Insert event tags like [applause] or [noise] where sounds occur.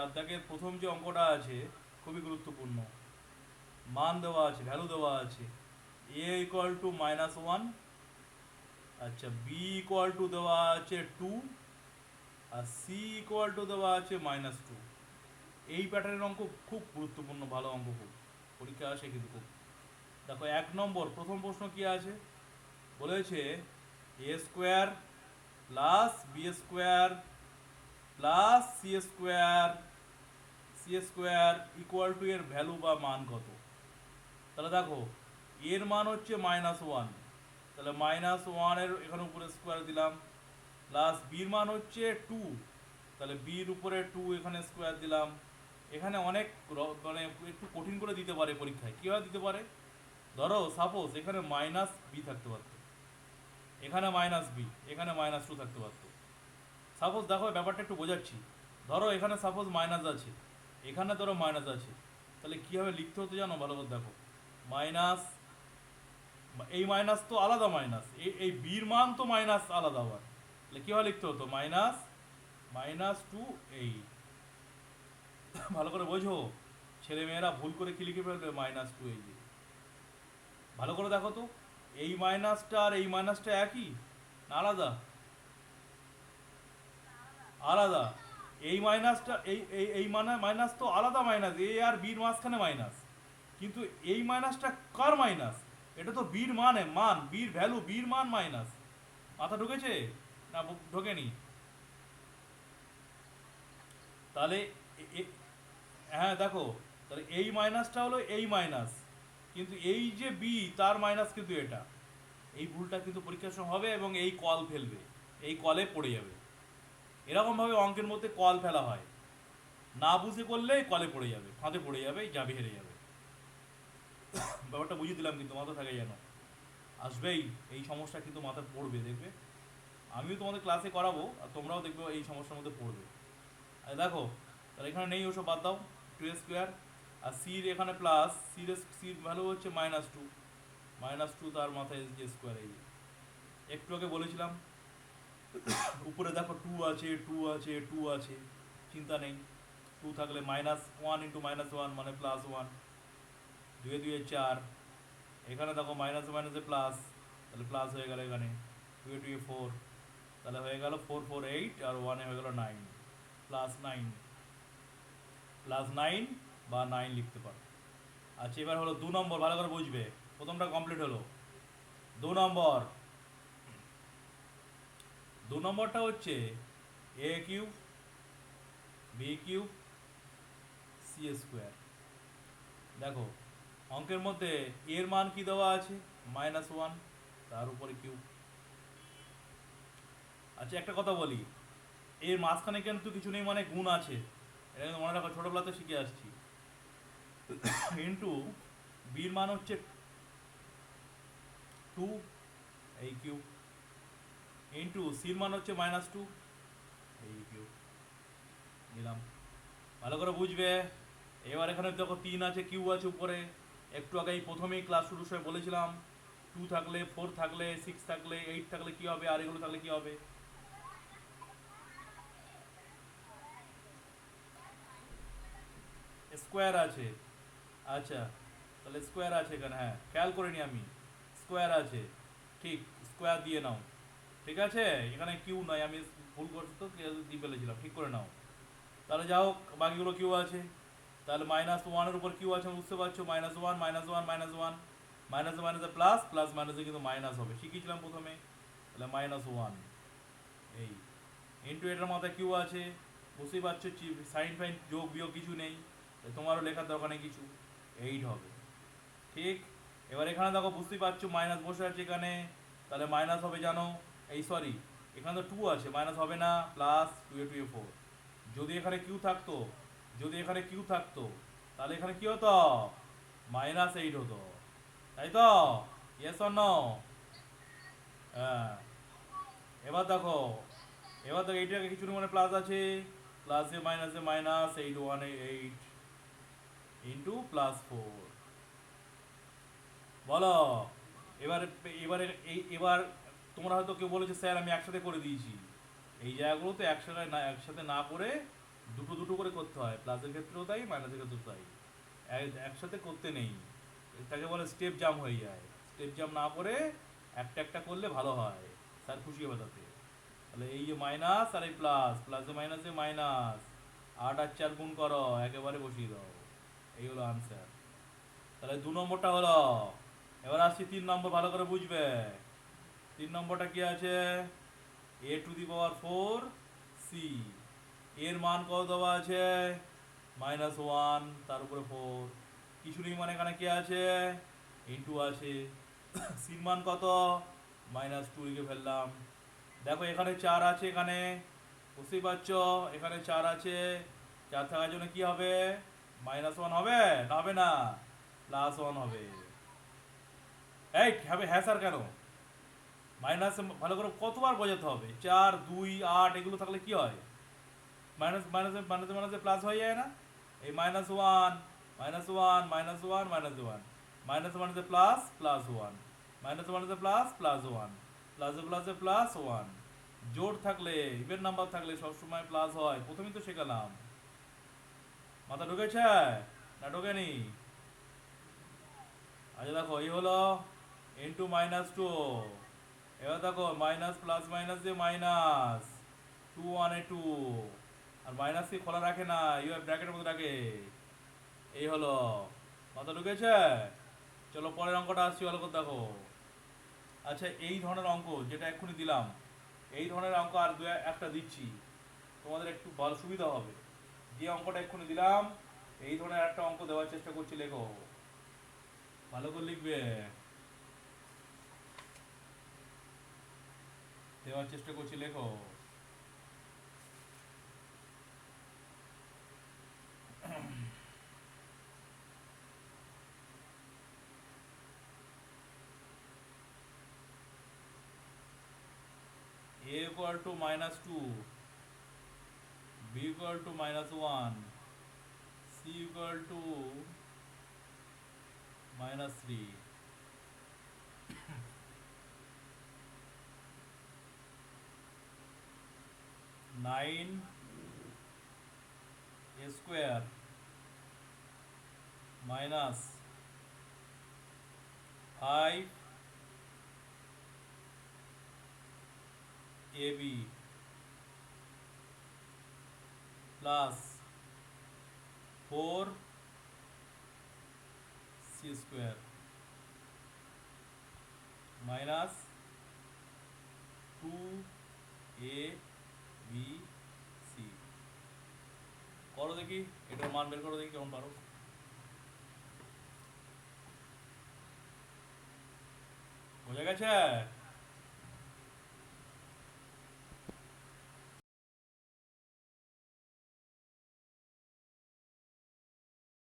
চার দাগের প্রথম যে অঙ্কটা আছে, খুবই গুরুত্বপূর্ণ। মান দেওয়া আছে ভ্যালু দেওয়া আছে। A equal to minus one আচ্ছা বি ইকুয়াল টু দেওয়া আছে টু আর সি ইকুয়াল টু দেওয়া আছে মাইনাস টু এই প্যাটার্নের অঙ্ক খুব গুরুত্বপূর্ণ, ভালো অঙ্ক খুব। পরীক্ষা আসে কিন্তু খুব। দেখো, এক নম্বর, প্রথম প্রশ্ন কি আছে? বলেছে A square plus B square plus C square C square equal to এর ভ্যালু বা মান কত? তাহলে দেখো, এর মান হচ্ছে মাইনাস ওয়ান তাহলে মাইনাস ওয়ানের এখানে উপরে স্কোয়ার দিলাম প্লাস বির মান হচ্ছে টু তাহলে বির উপরে টু এখানে স্কোয়ার দিলাম। এখানে অনেক মানে একটু কঠিন করে দিতে পারে পরীক্ষায়। কীভাবে দিতে পারে? ধরো সাপোজ এখানে মাইনাস বি থাকতে পারতো। এখানে মাইনাস বি এখানে মাইনাস টু থাকতে পারতো। সাপোজ দেখো, ব্যাপারটা একটু বোঝাচ্ছি। ধরো, এখানে সাপোজ মাইনাস আছে। এখানে ধরো মাইনাস আছে। তাহলে কীভাবে লিখতে হতো জানো? ভালো করে দেখো। মাইনাস এই মাইনাস তো আলাদা মাইনাস এই এই বির মান তো মাইনাস আলাদা আবার তাহলে কীভাবে লিখতে হতো মাইনাস মাইনাস টু এই ভালো করে বোঝো? ছেলে মেয়েরা ভুল করে কি লিখে ফেলবে? মাইনাস টু এই ভালো করে দেখো তো। এই মাইনাসটা আর এই মাইনাসটা একই? না আলাদা? আলাদা। এই মাইনাসটা, এই এই মানে মাইনাস তো আলাদা মাইনাস, এ আর বির মাঝখানে মাইনাস। কিন্তু এই মাইনাসটা কার মাইনাস? এটা তো বীর মানে মান, বীর ভ্যালু, বীর মান মাইনাস। মাথা ঢুকেছে? না ঢোকেনি। তাহলে হ্যাঁ দেখো, তাহলে এই মাইনাসটা হলো এই মাইনাস। কিন্তু এই যে বি তার মাইনাস কিন্তু এটা। এই ভুলটা কিন্তু পরীক্ষার সময় হবে এবং এই কল ফেলবে। এই কলে পড়ে যাবে। এরকমভাবে অঙ্কের মধ্যে কল ফেলা হয়। না বুঝে করলে কলে পড়ে যাবে, ফাঁদে পড়ে যাবে যাবে হেরে যাবে। ব্যাপারটা বুঝিয়ে দিলাম কিন্তু মাথা থাকে যেন। আসবেই, এই সমস্যা কিন্তু মাথায় পড়বে, দেখবে? আমিও তোমাদের ক্লাসে করাবো, আর তোমরাও দেখবে এই সমস্যার মধ্যে পড়বে। আর দেখো, তাহলে এখানে নেই ওসব বাদ দাও টু স্কোয়ার আর সির এখানে প্লাস সির সির ভ্যালু হচ্ছে মাইনাস টু মাইনাস টু তার মাথায় যে স্কোয়ার এই একটু আগে বলেছিলাম উপরে দেখো টু আছে টু আছে টু আছে, চিন্তা নেই। টু থাকলে minus one into minus one মানে প্লাস ওয়ান দুয়ে দুয়ে চার। এখানে দেখো মাইনাস মাইনাসে প্লাস তাহলে প্লাস হয়ে গেল এখানে। টুয়ে টুয়ে ফোর তাহলে হয়ে গেল ফোর ফোর এইট আর ওয়ানে হয়ে গেল nine plus nine plus nine বা নাইন লিখতে পারো। আচ্ছা এবার হলো দু নম্বর, ভালো করে বুঝবে। প্রথমটা কমপ্লিট হলো। দু নম্বর। দু নম্বরটা হচ্ছে A cube B cube C square দেখো, অঙ্কের মধ্যে এর মান কি দেওয়া আছে? মাইনাস ওয়ান তার উপরে কিউব আচ্ছা একটা কথা বলি। এর মাঝখানে কিন্তু কিছু নেই মানে গুণ আছে। এটা কিন্তু মনে রাখো, ছোটোবেলাতে শিখে আসছি। ইন্টু বির মান হচ্ছে টু এই কিউব ইন্টু সির মান হচ্ছে মাইনাস টু দিলাম ভালো করে বুঝবে। এবার এখানে দেখো তিন আছে কিউ আছে উপরে। একটু আগে এই প্রথমেই ক্লাস শুরুর সময় বলেছিলাম টু থাকলে ফোর থাকলে সিক্স থাকলে এইট থাকলে কি হবে, আর এগুলো থাকলে কি হবে? স্কোয়ার আছে। আচ্ছা তাহলে স্কোয়ার আছে এখানে হ্যাঁ। খেয়াল করিনি আমি। স্কোয়ার আছে। ঠিক স্কোয়ার দিয়ে নাও। ঠিক আছে? এখানে কিউ নয় আমি ভুল করছি তো দিয়ে ফেলেছিলাম, ঠিক করে নাও। তাহলে যা হোক বাকিগুলো কিউ আছে। তাহলে মাইনাস ওয়ানের উপর কিউ আছে, বুঝতে পারছ? Minus one minus one minus one minus মাইনাসে প্লাস প্লাস মাইনাসে কিন্তু মাইনাস হবে। শিখিয়েছিলাম প্রথমে। তাহলে মাইনাস ওয়ান এই। ইন্টু এটার মাথায় কিউ আছে। বুঝতেই পারছ সাইন ফাইন, যোগ, বিয়োগ কিছু নেই। তোমারও লেখার দরকার নেই কিছু। এইট হবে। ঠিক? এবার এখানে দেখো, বুঝতেই পারছ মাইনাস বসে আছে এখানে। তাহলে মাইনাস হবে জানো? এই সরি এখানে তো টু আছে মাইনাস হবে না plus two A two A four যদি এখানে কিউ থাকতো, যদি এখানে কিউ থাকতো, তাহলে এখানে কি হতো? মাইনাস এইট হতো। তাই তো? ইয়েস নো হ্যাঁ। এবার দেখো এবার দেখো, এইটাকে কিছু মানে প্লাস আছে। প্লাসে মাইনাসে minus eight one eight into plus four বলো? এবার, এবারে এবার তোমরা হয়তো কেউ বলেছে, স্যার, আমি একসাথে করে দিয়েছি। এই জায়গাগুলো তো একসাথে না একসাথে না করে দুটো দুটো করে করতে হয়। প্লাসের ক্ষেত্রেও তাই মাইনাসের ক্ষেত্রেও তাই। এক- একসাথে করতে নেই। তাকে বলে স্টেপ জাম হয়ে যায়। স্টেপ জাম না করে একটা একটা করলে ভালো হয়। স্যার খুশি হবে তাতে। তাহলে এই যে মাইনাস আর এই প্লাস প্লাসে মাইনাসে মাইনাস আট আর চার গুণ করো, একেবারে বসিয়ে দাও। এই হলো আনসার তাহলে দু নম্বরটা হলো, এবার আসছি তিন নম্বর, ভালো করে বুঝবে। তিন নম্বরটা কি আছে? A to the power four C এর মান কত দেওয়া আছে? মাইনাস ওয়ান তার উপরে ফোর কিছু নেই মানে এখানে কি আছে? ইন্টু আছে। [coughs] সির মান কত? মাইনাস টু লিখে ফেললাম। দেখো এখানে চার আছে এখানে। বুঝতেই পারছ? এখানে চার আছে। চার থাকার জন্য কি হবে? মাইনাস ওয়ান হবে? না হবে না। প্লাস ওয়ান হবে। এই, হবে হ্যাঁ স্যার কেন? মাইনাস ভালো করে কতবার বোঝাতে হবে? চার, দুই, আট, এগুলো থাকলে কি হয়? মাইনাস মাইনাস, মাইনাসে মাইনাসে প্লাস হয়ে যায় না? এই minus one minus one minus one minus one. Minus মাইনাসে প্লাস প্লাস ওয়ান। মাইনাস মাইনাসে প্লাস প্লাস ওয়ান। প্লাসে প্লাসে প্লাস ওয়ান। জোর থাকলে ইভেন নাম্বার থাকলে সবসময় প্লাস হয়। প্রথমেই তো শেখালাম। মাথা ঢুকেছে? না ঢোকেনি? আচ্ছা দেখো, এই হলো ইন্টু মাইনাস টু এবার দেখো মাইনাস প্লাস মাইনাস দিয়ে মাইনাস টু ওয়ানে টু আর মাইনাস কি খোলা রাখে না? ইউ ব্র্যাকেটের মধ্যে রাখে। এই হলো। মাথা ঢুকেছে? চলো পরের অঙ্কটা আসছি, ভালো করে দেখো। আচ্ছা এই ধরনের অঙ্ক যেটা এক্ষুনি দিলাম, এই ধরনের অঙ্ক আর দু একটা দিচ্ছি। তোমাদের একটু ভালো সুবিধা হবে। যে অঙ্কটা এক্ষুনি দিলাম, এই ধরনের একটা অঙ্ক দেওয়ার চেষ্টা করছি, লেখো। ভালো করে লিখবে। দেওয়ার চেষ্টা করছি লেখো a equal to minus 2 b equal to minus 1 c equal to minus 3 nine square minus five A B plus four C square minus two A B C করো দেখি এটার মান বের করো দেখি কেমন পারো। বোঝা গেছে?